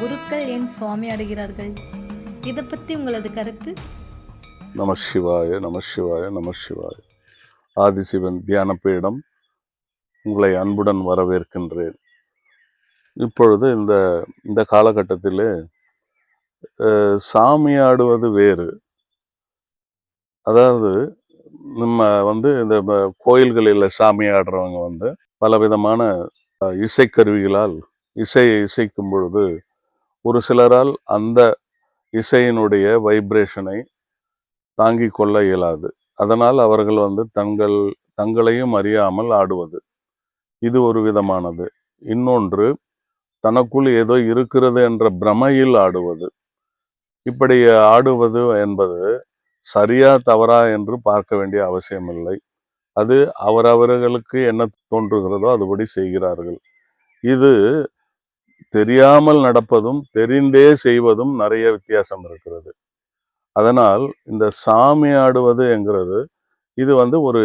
குருக்கள் ஏன் சுவாமி அடைகிறார்கள் இதை பற்றி உங்களது கருத்து? நம சிவாய நம சிவாய நம சிவாய ஆதிசிவன் தியான பீடம் உங்களை அன்புடன் வரவேற்கின்றேன். இப்பொழுது இந்த இந்த காலகட்டத்திலே சாமியாடுவது சாமி ஆடுவது வேறு. அதாவது நம்ம வந்து இந்த கோயில்களில் சாமி ஆடுறவங்க வந்து பலவிதமான இசைக்கருவிகளால் இசையை இசைக்கும் பொழுது ஒரு சிலரால் அந்த இசையினுடைய வைப்ரேஷனை தாங்கிக் கொள்ள இயலாது. அதனால் அவர்கள் வந்து தங்கள் தங்களையும் அறியாமல் ஆடுவது. இது ஒரு விதமானது. இன்னொன்று தனக்குள் ஏதோ இருக்கிறது என்ற பிரமையில் ஆடுவது. இப்படி ஆடுவது என்பது சரியா தவறா என்று பார்க்க வேண்டிய அவசியமில்லை. அது அவரவர்களுக்கு என்ன தோன்றுகிறதோ அதுபடி செய்கிறார்கள். இது தெரியாமல் நடப்பதும் தெரிந்தே செய்வதும் நிறைய வித்தியாசம் இருக்கிறது. அதனால் இந்த சாமி ஆடுவது என்கிறது இது வந்து ஒரு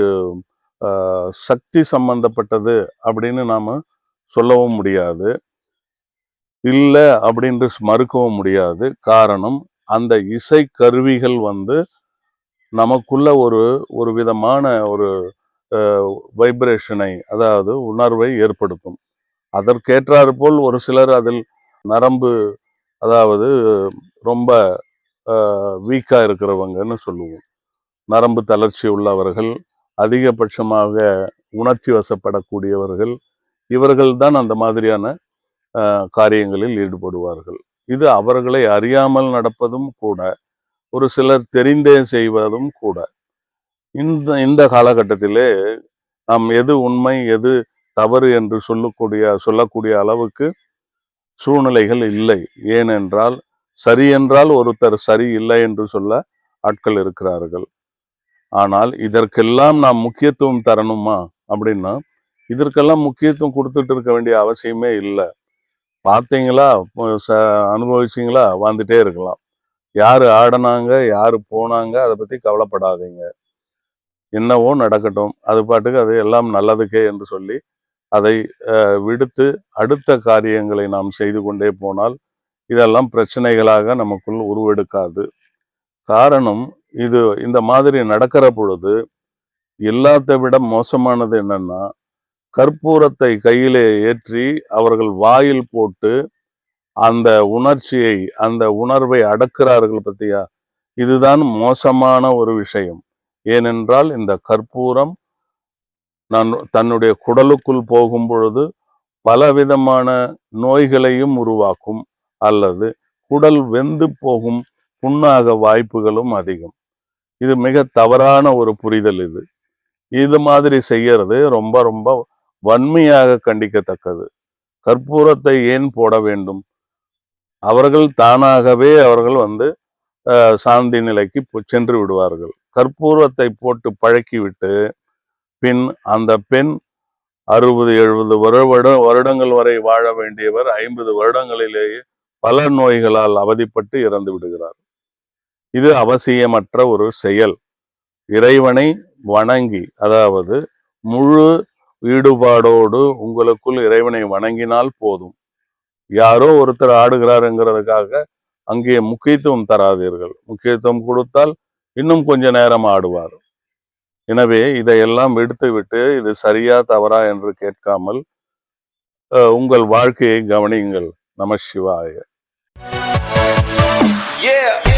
ஆஹ், சக்தி சம்பந்தப்பட்டது அப்படின்னு நாம சொல்லவும் முடியாது. இல்லை அப்படின்று மறுக்கவும் முடியாது. காரணம் அந்த இசை கருவிகள் வந்து நமக்குள்ள ஒரு ஒரு விதமான ஒரு வைப்ரேஷனை அதாவது உணர்வை ஏற்படுத்தும். அதற்கேற்றாறு போல் ஒரு சிலர் அதில் நரம்பு அதாவது ரொம்ப வீக்காக இருக்கிறவங்கன்னு சொல்லுவோம். நரம்பு தளர்ச்சி உள்ளவர்கள் அதிகபட்சமாக உணர்ச்சி வசப்படக்கூடியவர்கள் இவர்கள் தான் அந்த மாதிரியான காரியங்களில் ஈடுபடுவார்கள். இது அவர்களை அறியாமல் நடப்பதும் கூட ஒரு சிலர் தெரிந்தே செய்வதும் கூட. இந்த இந்த காலகட்டத்திலே நாம் எது உண்மை எது தவறு என்று சொல்லக்கூடிய சொல்லக்கூடிய அளவுக்கு சூழ்நிலைகள் இல்லை. ஏனென்றால் சரி என்றால் ஒருத்தர் சரி இல்லை என்று சொல்ல ஆட்கள் இருக்கிறார்கள். ஆனால் இதற்கெல்லாம் நாம் முக்கியத்துவம் தரணுமா அப்படின்னா இதற்கெல்லாம் முக்கியத்துவம் கொடுத்துட்டு இருக்க வேண்டிய அவசியமே இல்லை. பார்த்தீங்களா? அனுபவிச்சிங்களா வந்துட்டே அனுபவிச்சீங்களா? இருக்கலாம். யார் ஆடினாங்க? யாரு போனாங்க? அதை பத்தி கவலைப்படாதீங்க. என்னவோ நடக்கட்டும். அது பாட்டுக்கு அது எல்லாம் நல்லதுக்கே என்று சொல்லி அதை அஹ், விடுத்து அடுத்த காரியங்களை நாம் செய்து கொண்டே போனால் இதெல்லாம் பிரச்சனைகளாக நமக்குள் உருவெடுக்காது. காரணம் இது இந்த மாதிரி நடக்கிற பொழுது எல்லாத்தை விட மோசமானது என்னன்னா கற்பூரத்தை கையிலே ஏற்றி அவர்கள் வாயில் போட்டு அந்த உணர்ச்சியை அந்த உணர்வை அடக்குறார்கள் பத்தியா? இதுதான் மோசமான ஒரு விஷயம். ஏனென்றால் இந்த கற்பூரம் நான் தன்னுடைய குடலுக்குள் போகும் பொழுது பலவிதமான நோய்களையும் உருவாக்கும். அல்லது குடல் வெந்து போகும் புண்ணாக வாய்ப்புகளும் அதிகம். இது மிக தவறான ஒரு புரிதல் இது. இது மாதிரி செய்யறது ரொம்ப ரொம்ப வன்மையாக கண்டிக்கத்தக்கது. கற்பூரத்தை ஏன் போட வேண்டும்? அவர்கள் தானாகவே அவர்கள் வந்து சாந்தி நிலைக்கு சென்று விடுவார்கள். கற்பூரத்தை போட்டு பழக்கிவிட்டு பின் அந்த பெண் அறுபது எழுபது வருட வருடங்கள் வரை வாழ வேண்டியவர் ஐம்பது வருடங்களிலேயே பல நோய்களால் அவதிப்பட்டு இறந்து விடுகிறார். இது அவசியமற்ற ஒரு செயல். இறைவனை வணங்கி அதாவது முழு ஈடுபாடோடு உங்களுக்குள் இறைவனை வணங்கினால் போதும். யாரோ ஒருத்தர் ஆடுகிறாருங்கிறதுக்காக அங்கே முக்கியத்துவம் தராதீர்கள். முக்கியத்துவம் கொடுத்தால் இன்னும் கொஞ்ச நேரம் ஆடுவார். எனவே இதையெல்லாம் விடுத்துவிட்டு இது சரியா தவறா என்று கேட்காமல் உங்கள் வாழ்க்கையை கவனியுங்கள் நம சிவாய Yeah.